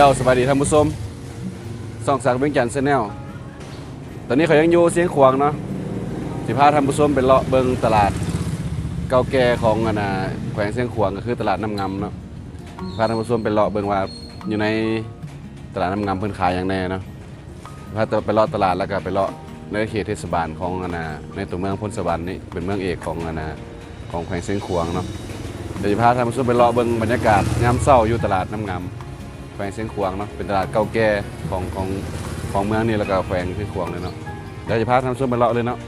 จ้าสวัสดีท่านผู้ชมส่องสักดิ์เวียงจันทร์แนลตอนนี้เขายังอยู่เสียงขวางเนาะสิพาท่านผู้ชมไปเลาะเบิงตลาด เก่าแก่ของอนะแขวงเสียงขวางก็คือตลาดน้ำงำเนาะพาท่านผู้ชมไปเลาะเบิงว่าอยู่ในตลาดน้ำงำเพิ่นขายอย่างแน่เนาะพาไปเลาะตลาดแล้วก็ไปเลาะในเขตเทศบาลของอนะในตัวเมืองพ้นสวรรค์นี่เป็นเมืองเอกของอนะของแขวงเสียงขวางเนาะเดี๋ยวจะพาท่านผู้ชมไปเลาะเบิงบรรยากาศยามเช้าอยู่ตลาดน้ำงำ แขวงเชียงขวางเนาะเป็นตลาดเก่าแก่ของของของเมืองนี่แล้วก็แขวงเชียงขวางเลยเนาะเดี๋ยวจะพาท่านผู้ชมไปเลาะเลยเนาะ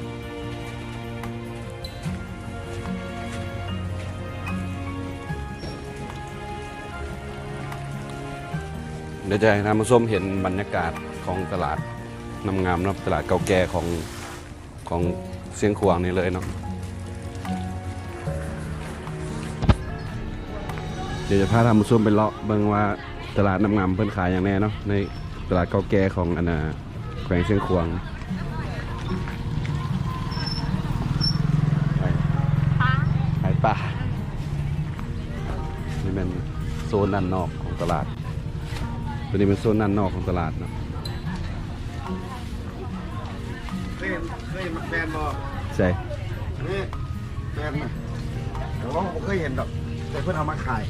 เดี๋ยวจะให้ท่านผู้ชมเห็นบรรยากาศของตลาดน้ำงามเนาะตลาดเก่าแก่ของของเชียงขวางนี่เลยเนาะเดี๋ยวจะพาท่านผู้ชมไปเลาะเบิ่งว่า ตลาดน้ำงามเพิ่นขายอย่างแน่เนาะในตลาดเก่าแก่ของอันน่ะแขวงเชียงขวางขายปลานี่เป็นโซนด้านนอกของตลาดตัวนี้เป็นโซนด้านนอกของตลาดเนาะเคยเห็นเคยเห็นแฟนบ่ใช่นี่แฟนน่ะแต่ว่าผมเคยเห็นดอกแต่เพื่อนเอามาขาย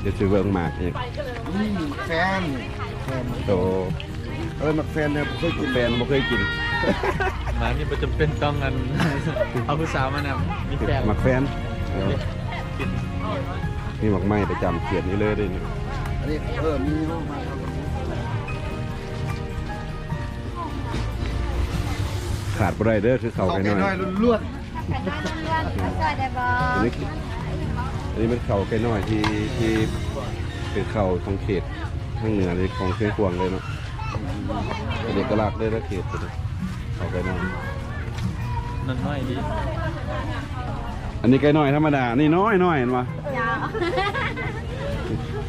เดี๋ยวจะเบิ่งหมากอีกนี่แฟนแฟนโตเออมักแฟนเนี่ยผมเคยกินแฟนบ่เคยกินหมานี่ประจำเป็นต้องกันเอาผู้สาวมานำมีแฟนหมักแฟนเออกินมีหมักไม้ประจำเขียนนี่เลยเด้นี่อันนี้เออมีห้องมา ขาดบ่ได้เด้อคือเขาเขาไก่แก่น้น้ออยยล้วนสวัสดีบออันนี้อันนี้เป็นเขาไก่น้อยที่ที่เป็นเขาของเขตทางเหนือเลยของเชียงขวางเลยเนาะเป็นเอกลักษณ์เลยนะเขตตัวนี้เขาไก่น้อยนั่นน้อยดีอันนี้ไก่น้อยธรรมดา นี่น้อยน้อยเห็นปะยาว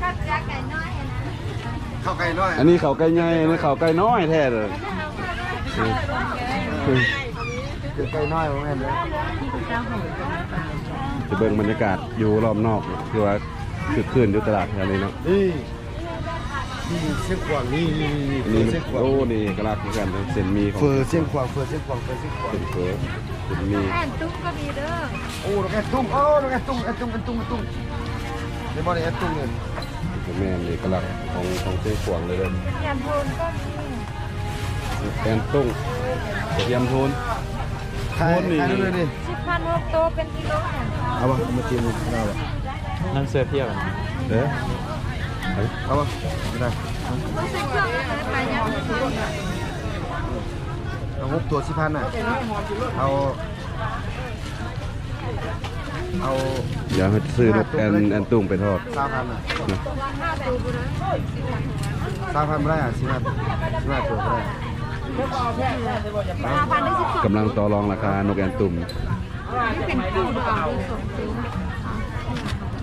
ข้าวจ้าไก่น้อยนะๆเข้าไก่น้อย อันนี้เขาไก่ใหญ่อันนี้เขาไก่น้อยแท้เลย คือไก่น้อยผมเห็นเลยจะเบิ่งบรรยากาศอยู่รอบนอกคือว่าคือคืนอยู่ตลาดแถวนี้เนาะนี่นี่เส้นขวางนี่นี่นี่เส้นขวางโอ้นี่เอกลักษณ์เหมือกันเส้นมีของเฟอร์เส้นขวางเฟอร์เส้นขวางเฟอร์เส้นขวางเป็นเฟอเส้นมีแอนตุ๊กก็มีเด้อโอ้ดอกแอดตุ้งโอ้ดอกแอดตุ้งแอดตุ้งแอดตุ้งแอดตุ้งเดี๋ยวบอกเลยแอดตุ้งเนี่ยเป็นแม่นเอกลักษณ์ของของเชียงขวางเลยเด้อแอนโทนก็มี แกนตุ้งกระเทียมโทนขายโคตรดีขายเลยดิสิบพันหกโตเป็นกิโลแอนเอาวะเอามาจิ้มเราวะนั่งเสื้อเที่ยวเด้อเอาวะไม่ได้ต้องใช้เครื่องอะไรไปยังเอาหกตัวสิพันน่ะเอาเอาเดี๋ยวให้ซื้อนกแอนแอนตุ้งไปทอดสามพันน่ะนะห้าตัวบุนะสามพันไม่ได้อะสิบห้าสิบห้าตัวไม่ได้ ห้าพันได้สิบสองกำลังต่อรองราคานกแอนตุ้มนี่เป็นคู่หรือเปล่าเป็นสองตัว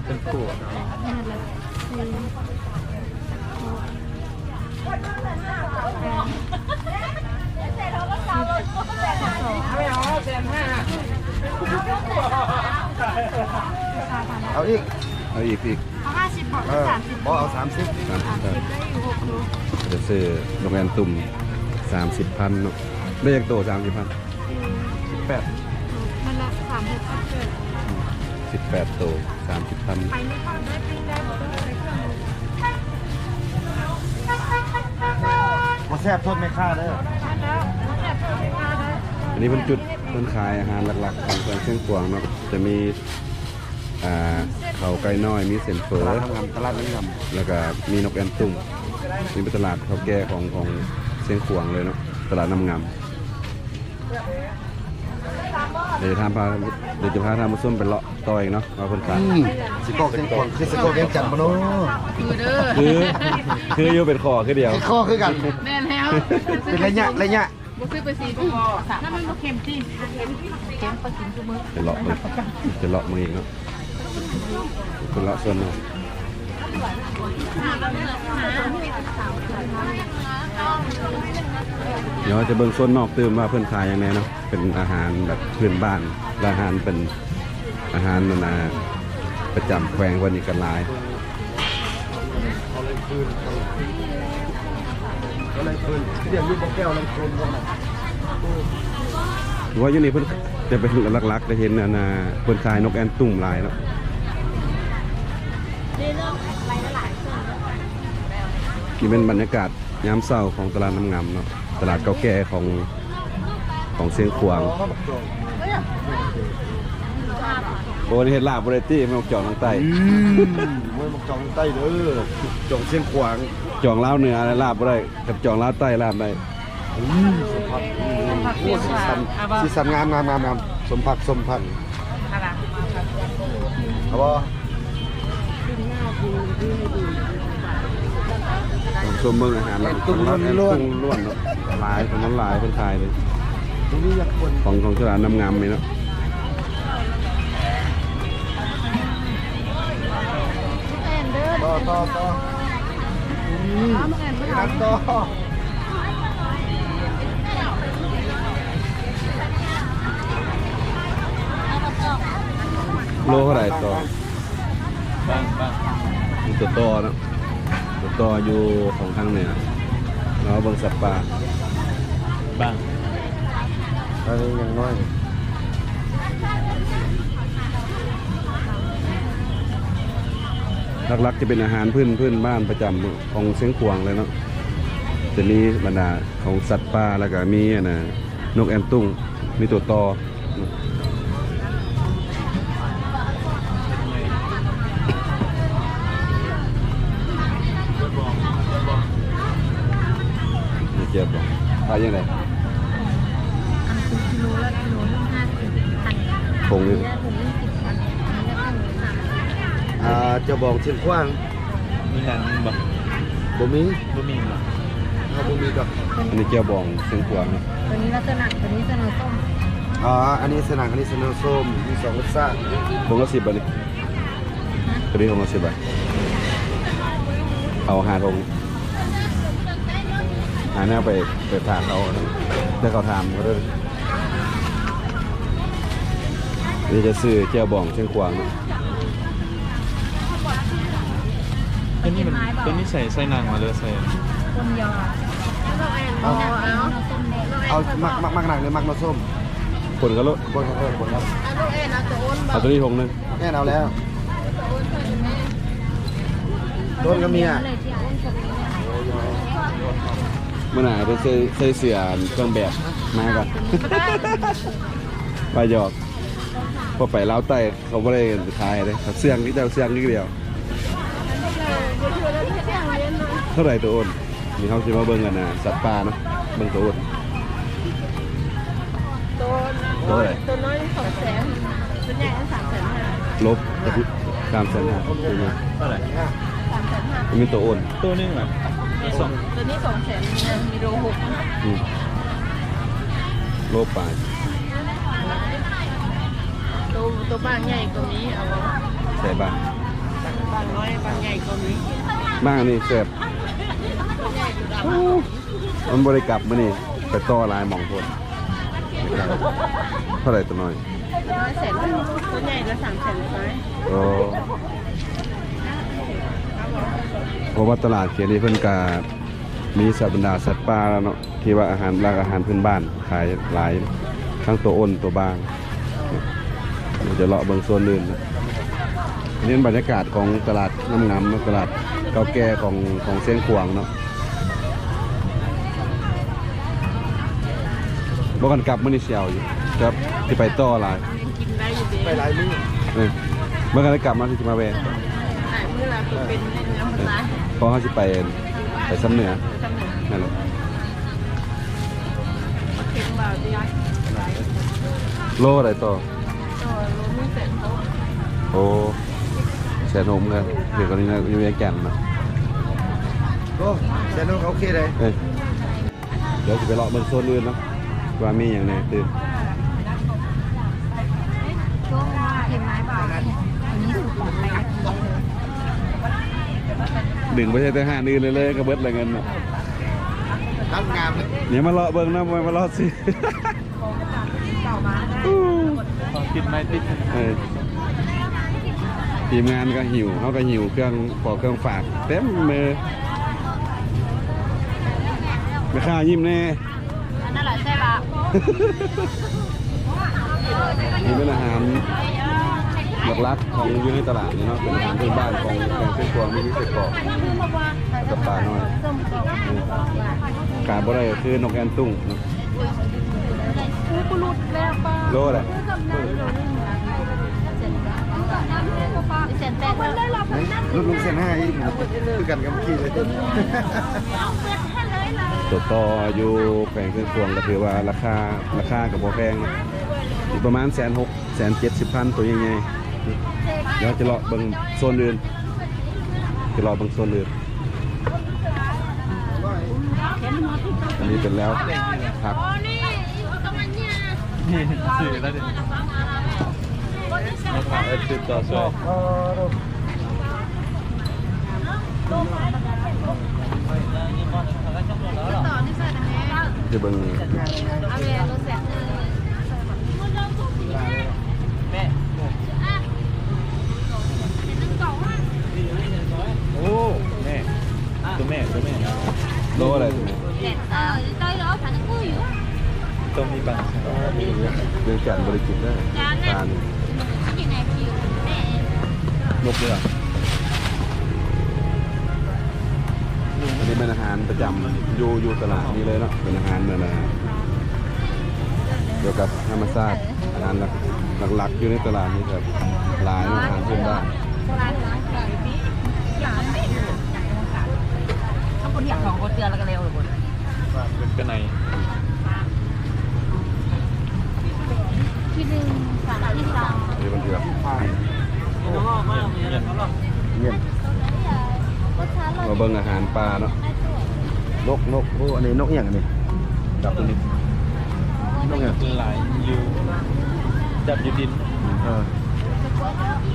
เป็นคู่เอาอีก เอาอีกอีกห้าสิบบอกเออสามสิบบอกเอาสามสิบสามสิบสิบได้อยู่หกตัวจะซื้อนกแอนตุ้ม สามสิบพันเนาะได้ยังโตสามสิบพันแปดมันละสามหกเกิดสิบแปดโตสามสิบพันไปไม่เข้าได้ปีได้หมดต้องใช้เครื่องมือมาแซ่บทดไม่ค่าได้อได้แล้วแต่เพิ่มไม่มาได้อันนี้เป็นจุดเพิ่นขายอาหารหลักๆ ของแขวงเชียงขวางเนาะจะมีอ่าเขาไก่น้อยมีเส้นเฝตอลาดทำงานตลาดนี้ทแล้วก็มีนกแอนตุ้งนี่เป็นตลาดเขาแก่ของของ เชียงขวางเลยเนาะตลาดน้ำงามเดี๋ยวทำพาเดี๋ยวจะพาทำมาส้มไปเลาะต่ออีกเนาะมาเพิ่นขายำสิโก้เส้นขวางคือสิโก้เลี้ยงจันทร์มาโน่คือคืออยู่เป็นคอคือเดียวไอ้ข้อคือกันแม่นแล้วเป็นระยะระยะบุซื้อไปสี่ตัวน้ำมันบ่เค็มสิเค็มเค็มปลากินทุกมื้อจะเลาะมึงจะเลาะมึงอีกเนาะเป็นเลาะส่วนเนาะ เดี๋ยวจะเบิ่งส่วนนอกตื่มว่าเพื่อนขายยังไงเนาะเป็นอาหารแบบพื้นบ้านและอาหารเป็นอาหารนานาประจำแขวงวันนี้กันหลายเขาเลยคืนเขาเลยคืนเดี๋ยวอยูบกแก้วเลยคืนว่าน่ะหรือว่าอยู่นี่เพิ่นจะเป็นหลักๆได้เห็นอันน่ะเพิ่นขายนกแอ่นตุ่มหลายเนาะ นี่เป็นบรรยากาศยามเช้าของตลาดน้ำงามเนาะตลาดเก่าแก่ของของเสียงขวางอ๋อเขาบอกจองโอ้นี่เห็นลาบบ่ได้ตี้ไม่ต้องจองทางใต้อืมมวยบอกจองใต้เด้อจองเส้นขวางจองลาวเหนือแล้วลาบบ่ได้กับจองลาวใต้ลาบได้อืมสมผักอืมโอ้สีสันสีสันงามงามงามงามสมผักสมผักอะไรเอาบ่ ชมเมืองอาหารแล้วตุ้งล้วนล้วนเนาะหลายคนนั้นหลายคนขายเลยตรงนี้อยากคนของของตลาดน้ำงามนี่เนาะต่อต่อต่ออืมนัดต่อโลเท่าไหร่ต่อบ้างบ้างมีตัวต่อเนาะ ตัวต่ออยู่ของทางเหนือแล้วเบิ่งสัตว์ป่าบ้างอันนี้ยังน้อยหลักๆจะเป็นอาหารพื้นพื้นบ้านประจำของเสียงขวางเลยเนาะจะมีบรรดาของสัตว์ป่าแล้วก็มีอันน่ะนกแอ่นตุ้งมีตัวต่อ ขายยังไงอันคือกิโลละกิโลละห้าสิบพันคงนี่เนี่ยถุงยี่สิบพันอันนี้ก็ถุงสามอ่าจะบอกเส้นขวางมีหนังบ่บ่มีบ่มีบ่เขาบ่มีดอกอันนี้เจียวบองเสียงขวางเนาะตัวนี้ลักษณะตัวนี้จะเนื้อส้มอ๋ออันนี้สนังอันนี้สนังส้มมีสองรสชาติผมละสิบบาทนี่ตัวนี้ผมละสิบบาทเอาหาทงหาแนวไปไปถามเขาได้เขาถามเขาด้วยนี่จะซื้อเจียวบองเชียงขวางเนาะตัวนี้มันตัวนี้ใส่ใส่หนังมาเลยใส่คนยอเอาเอาเอาส้มแดงเอามักมักมักหนังหรือมักน้ำส้มคนก็ลดบนเออบนครับเอาตัวนี้ทงหนึงแน่นเอาแล้วต้นก็มีอะ เลยที่อ้นกับนี้เมื่อไหร่ไปใส่ใส่เสื้อเครื่องแบบมาก่อนไปหยอกพอไปเล้าวใต้เขาไม่ได้ขายเลยเขาเสื้องนี่เจ้าเสื้องนี่เดียว เท่าไหร่ตัวอ้นมีเขาจะมาเบิ่งกันนะสัตว์ป่าเนาะเบิ่งตัวอ้นตัวเท่าไหร่ตัวน้อยสองแสนตัวใหญ่สามแสนห้าลบสามแสนห้าเป็นไงเท่าไหร่สามแสนห้ามีตัวอ้นตัวนึงอะสอง ตัวนี้สองแสนมีโลหกอืมโลบปลายตัวตัวบางใหญ่กว่านี้เอาใส่บ้างบางน้อยบางใหญ่กว่านี้บ้างนี่แซ่บตัวใหญ่ตัวดำมันบริกลับมานี่ไปต่อลายหมองพนเท่าไหร่ตัวน้อยตัวน้อยแสนห้าตัวใหญ่ละสามแสนไหมโอ้เพ ราะว่าตลาดเขียนนี้เพิ่นกามีสัตว์บรรดาสัตว์ป่าแล้วเนาะที่ว่าอาหารหลักอาหารพื้นบ้านขายหลายทั้งตัวอ้นตัวบางเดี๋ยวจะเลาะเบิ่งส่วนอื่นนะอันนี้บรรยากาศของตลาดน้ำงำนาะตลาดเก่าแก่ของของเส้นขวางเนาะบอกกันกลับมื้อนี้เชียวอยู่ครับที่ไปต่อหลายได้อยู่ดีไปหลายมื้อเมื่อกันได้กลับมาที่มาแวะหลายมื้อละตัวเป็นเนื้อมันร้าย เพราะเขาจะไปไปซ้ำเหนือจำหนดนั่นแหละเค็มบ่าวดีโลอะไรต่อตัวโลมีแสนโตโอ้แสนโฮมกันเดี๋ยวกันนี้นะอยู่ยังแก่นนะโอ้แซนโนเขาโอเคเลยเอ้ยเดี๋ยวจะไปเลาะเบิ่งโซนอื่นเนาะว่ามีอย่างไรตื่นช่วงเข็มไม้เปล่าอันนี้สุดปลอดภัยนะกินเลย ดึงไปใช้แต่ห้านื่นเลยเลยก็เบิดอะไรเงินเนาะตั้งงามเลยเนี่ยมาเลาะเบิ่งนะมามาเลาะสิเก่ามาแล้วของกินไม่ติดเออทีมงานก็หิวเขาก็หิวเครื่องขอเครื่องฝากเต็มมือไม่ค่ายิ้มแน่อันนั้นแหละใช่ปะนี่เป็นอาหาร หลักๆของอยู่ในตลาดนี่เนาะเป็นอาหารพื้นบ้านของแกงเส้นกวางมีพิเศษกรอบกับปลาน้อยขาดบ่ได้ก็คือนกแอนตุ้งเนาะกูรุดแล้วป้าโลอะไรเส้นแตกมันได้รับรุ่นลุงเซนห้าอีกคือกันกับเมื่อกี้เลยตัวต่ออยู่แกงเส้นกวงก็ถือว่าราคาราคากับบ่แพงอยู่ประมาณแสนหกแสนเจ็ดสิบพันตัวใหญ่ๆ เดี๋ยวจะเลาะเบิ่งโซนอื่นจะเลาะเบิ่งโซนอื่นอันนี้เป็นแล้วผักนี่สื่อแล้วดิมาถามไอ้ติดต่อสวยจะเบิ่ง ตัวแม่ตัวแม่โลอะไรต้องมีบางเรื่องการบริกิตได้ทานนกเรืออันนี้เป็นอาหารประจำอยู่อยู่ตลาดนี้เลยเนาะเป็นอาหารเนี่ยนะเกี่ยวกับธรรมชาติอาหารหลักหลักๆอยู่ในตลาดนี้ครับหลายอาหารพื้นบ้านถ้า คนอยากของคนเตือนแล้วก็เร็วเลยคนเป็นกระไนที่หนึ่งสามที่สองนี่มันเกือบเงี้ยเงี้ยมาเบิ่งอาหารปลาเนาะนกนกโอ้อันนี้นกอย่างอันนี้จับตัวนี้นกอย่างเป็นหลายอยู่จับอยู่ดินเออ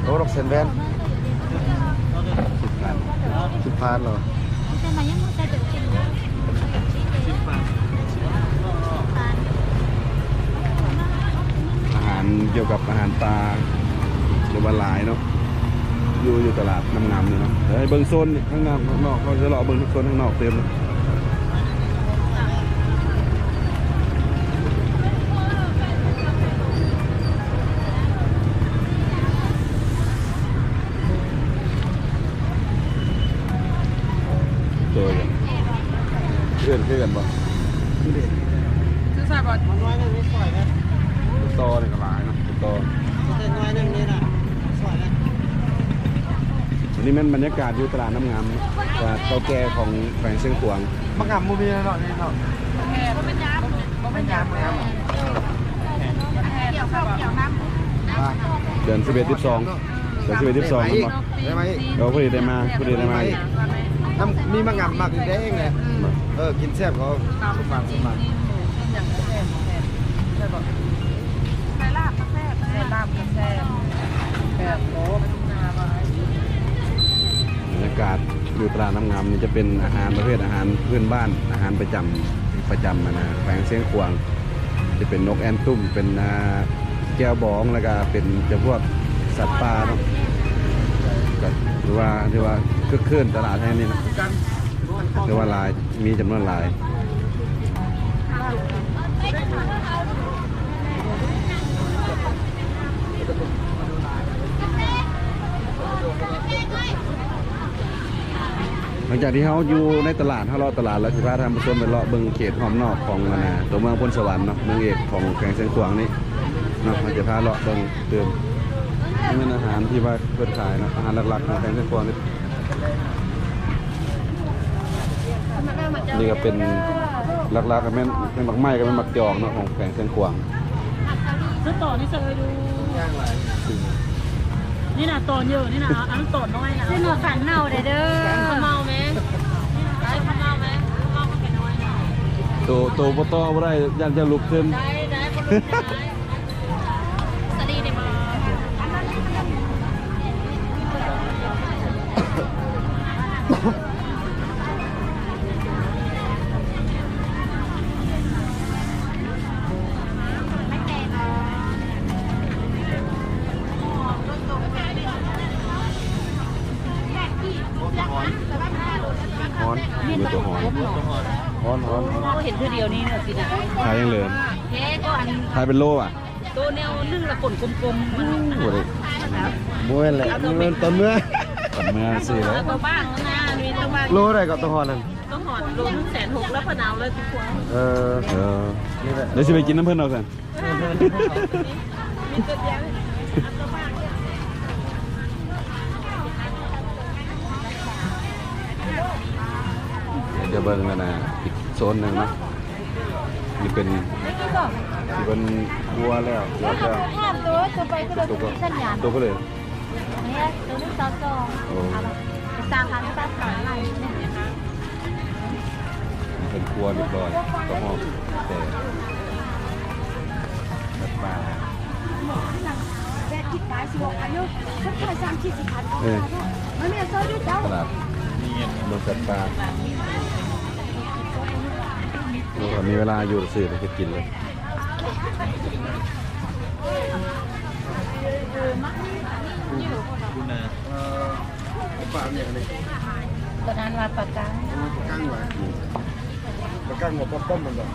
โอ้นกเซนแวนสิบพันสิบพานเหรอ อาหารเกี่ยวกับอาหารปลาหรือว่าหลายเนาะอยู่อยู่ตลาดน้ำงามเลยเนาะเดี๋ยวให้เบิ้งโซนข้างนอกข้างนอกเขาจะเลาะเบิ้งโซนข้างนอกเต็มเลยตัวอย่างเพื่อนเพื่อนบ่ ซื้อใส่บอล ตอเนี่ยก็หลายเนาะตออันนี้มันบ รรยากาศอยู่ตลาดน้ำงามตลาดเก่าแก่ของแขวงเชียงขวางมังงะมูมีเนาะนี่เนาะแค่ก็เป็นยามก็เป็นยามแล้วเกี่ยวข้าวเกี่ยวน้ำอ่าเดือน11 12เดือน11 12มันบ่ได้ไหมเราพอดีได้มาพอดีได้มาน้ำมีมังงะมากแดงเลยเออกินแซ่บเขาสมบัติสมบัติอย่างแซ่บแซ่บใช่ป่ะใส่ลาบก็แซ่บใส่ลาบก็แซ่บแบบโอ้ กาศอยู่ตลาดน้ำงามนี่จะเป็นอาหารประเภทอาหารพื้นบ้านอาหารประจำประจำอะนะแฝงเสียงขวาง จะเป็นนกแอนตุ้ม เป็นแก้วบองแล้วก็เป็นจะพวกสัตว์ป่าเนาะหรือว่าหรือว่าคึกคืนตลาดแห่งนี้นะถือว่าลายมีจำนวนลาย ลังจากที่เขาอยู่ในตลาดเขาเลาะตลาดแล้วสิพาทำผู้ชมไปเลาะเบิ่งเขตหอมนอกของนะตัวเมืองพลสวรรค์เนาะเมืองเอกของแขวงเชียงขวางนี่เนาะเราจะพาเลาะเบิ่งเติมนี่เป็นอาหารที่ว่าเปิดขายเนาะอาหารหลักๆของแขวงเชียงขวางนี่นี่ก็เป็นหลักๆก็แม่นเป็นหมักไม้ก็เป็นหมักจอกเนาะของแขวงเชียงขวางซื้อต่อนี่เคยดู นี่นะตอนเยอะนี่นะอันนั้นตอนน้อยนะซื้อหนวดขันเน่าเด้อเด้อข้าวเมาไหมได้ข้าวเมาไหมข้าวเมาก็เป็นน้อยนะตัวตัวบ่ต่อบ่ได้ยันจะลุกขึ้น ได้ได้ก็รู้ได้ายเป็นโลอะตัวแนวนึ่งละกลกลมๆมันโอ้ยบ่แม่นแหละมันเป็นต้นเมื่อปันเมื่อซื้อแล้วตัวบ้างนะมีตัวบ้างโลอะไรกับตัวฮ้อนนั่นต้องหอดรวมแสนหกแล้วพะนาวเลยทุกคนเออเออนี่แหละเดี๋ยวสิไปกินน้ำเพิ่นเอากันมีตัวเดียวตัวบ้างเดี๋ยวเบิ่งกันนะอีกโซนหนึ่งเนาะ นี่เป็นนี่เป็นวัวแล้ววัวแล้วห้ามตัวตัวไปก็โดนตัวก็สัญญาณตัวก็เลยเนี่ยตัวนึงต่อสองโอ้สามพันสามพันอะไรเป็นครัวเรียบร้อยก็หอมแต่แบบปลาแบกคิดได้สิบอกอายุสักแค่สามสิบสิบพันเออมันไม่ซอยด้วยเจ้าตลาดนี่เงี้ยโดนจัดปลา ดูว่ามีเวลาอยู่สื่อไปกินเลยดูนาเออปลาเนี่ยนี่ตอนนั้นว่าปากกามันปลากังไว้ปลากังหมดป้อมมันแล้ว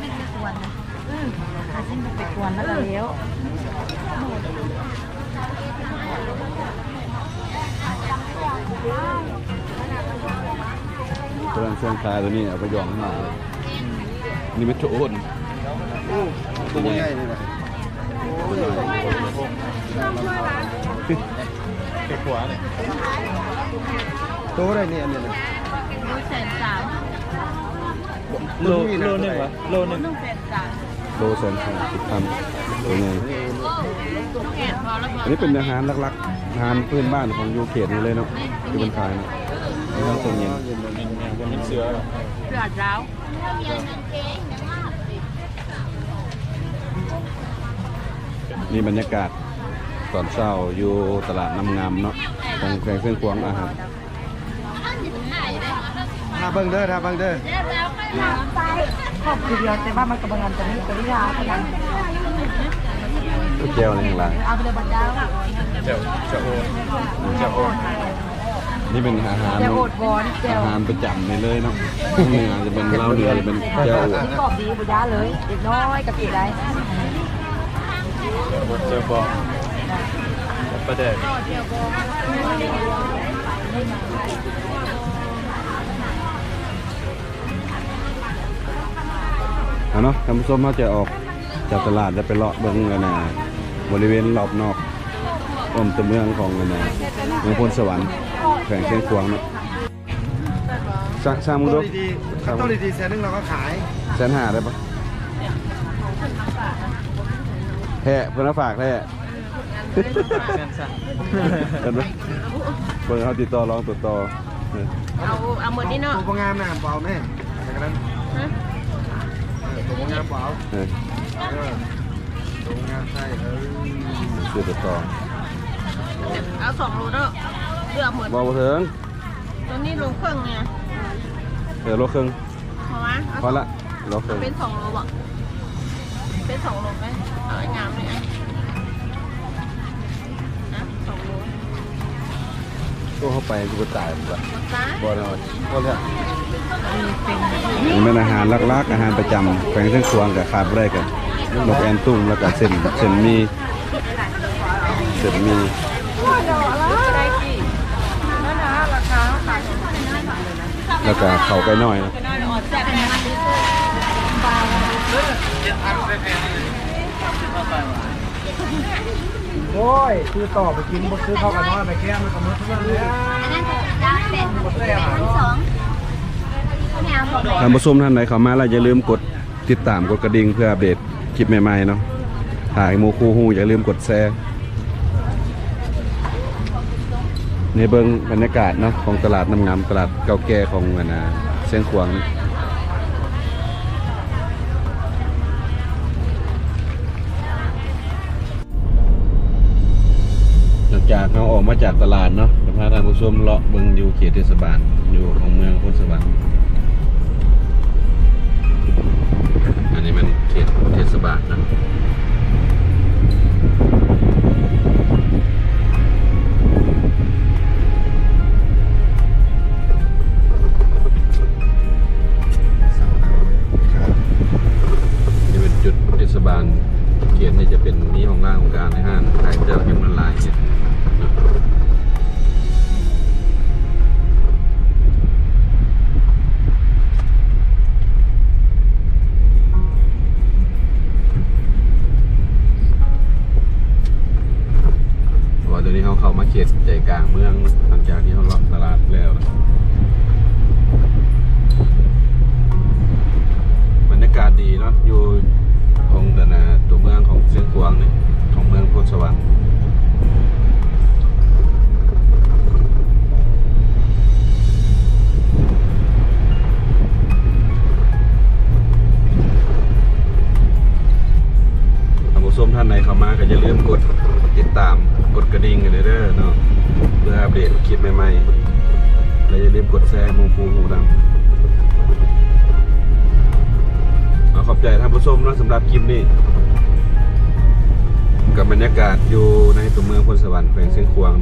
ไม่ไปกวนนะอาซิ่งไปกวนแล้วก็เลี้ยว ตัวนั้นเสื้อคาตัวนี้เอาไปหยองข้างหน้าเลยนี่ไม่โจนตัวใหญ่นี่แหละตัวใหญ่เก็บหัวเนี่ยตัวอะไรเนี่ยอันนี้นะดูแสนสามโลโลหนึ่งวะโลหนึ่งหนึ่งแสนสามโลแสนสามสิบพันตัวใหญ่อันนี้เป็นอาหารหลักๆ อาหารพื้นบ้านของยูเขตนี่เลยเนาะที่เป็นขายเนาะนี่ต้องตรงเย็นเป็นเป็นเสือเสือร้าวนี่บรรยากาศตอนเช้าอยู่ตลาดน้ำงามเนาะตรงแขวงเส้นควงอาหารถ้าเบิ่งเด้อถ้าเบิ่งเด้อครอบคือเดียวแต่ว่ามันกับบางงานจะนี่กับวิชาพลัง ก๋วยเตี๋ยวอะไรอย่างไรเอาไปเลยบัตรดาวเจ้าเจ้าโอนเจ้าโอนนี่เป็นอาหารจะเนาะโอดบอลเจอาลหารประจำนี่เลยเนาะเหนือจะเป็นเหล้าเดือจะเป็นเจ้าอวดกรอบดีบุญาเลยเด็กน้อยกับปีไรเจ้าบอกประเด็นเอาเนาะท่านผู้ชมเขาจะออกจากตลาดจะไปเลาะเบิ้งกันนะ บริเวณรอบนอกอ้อมตัวเมืองของกันนะเมืองพลสวรรค์แขวงเชียงควางเนาะสร้างสร้างมึงตัดูวดีๆถ้าตัวดีๆแสนนึงเราก็ขายแสนหาได้ปะแท้เพื่อนเอาฝากแท้แซนซ่าเห็นไหมเบิ่งเขาติดต่อรองติดต่อเออเอาเอาหมดนี่เนาะตัวบ่งามนะบ่เอาแม่แต่กระนั้นเออตัวบ่งามบ่เอา เออเออตัวบ่งามใช่เออซื้อติดต่อเอาสองโลเนาะเลือกหมดบอกบ่ถึงตัวนี้ลงเครื่องเนี่ยเออโลครึ่งพอไหมพอละโลครึ่งเป็นสองโลบ่เป็นสองโลไหมเอาไอ้งามเลยอะนะสองโลตัวเข้าไปกูก็ตายหมดละซ้ายบ่ได้บ่ได้นี่เป็นอาหารลักๆอาหารประจำแขวงเส้นควงกับขาดบ่ได้กัน นกแอนตุ้งแล้วก็เส้นเส้นมีเส้นมีแล้วก็เข้าไก่น้อยนะโอ้ยคือต่อไปกินบ่ซื้อข้าวกันน้อยไปแก้มันก็หมดทุกอย่างเลยอันนั้นจะเป็นเป็นพันสองแนวบอกเลยท่านผู้ชมท่านใดเข้ามาแล้วอย่าลืมกดติดตามกดกระดิ่งเพื่ออัปเดต คลิปใหม่ๆเนาะถ่ายหมู่คู่ฮู้อย่าลืมกดแชร์ในเบิ่งบรรยากาศเนาะของตลาดน้ำงามตลาดเก่าแก่ของอนน่ะเชียงขวางหลังจากเราออกมาจากตลาดเนาะจะพาท่านผู้ชมเลาะเบิ่งอยู่เขตเทศบาลอยู่ของเมืองพลสวรรค์ เขตเทศบาลนะนี่เป็นจุดเทศบาลเขียนนี่จะเป็นนี่ของร่างของการในห้าง ใหม่ๆและอย่าลืมกดแชร์มูปูหูดังเอาขอบใจท่านผู้ชมนะสำหรับคลิปนี้ กับบรรยากาศอยู่ในตัวเมืองพลสวรรค์แขวงเชียงควาง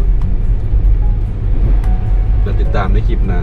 แล้วติดตามในคลิปหน้า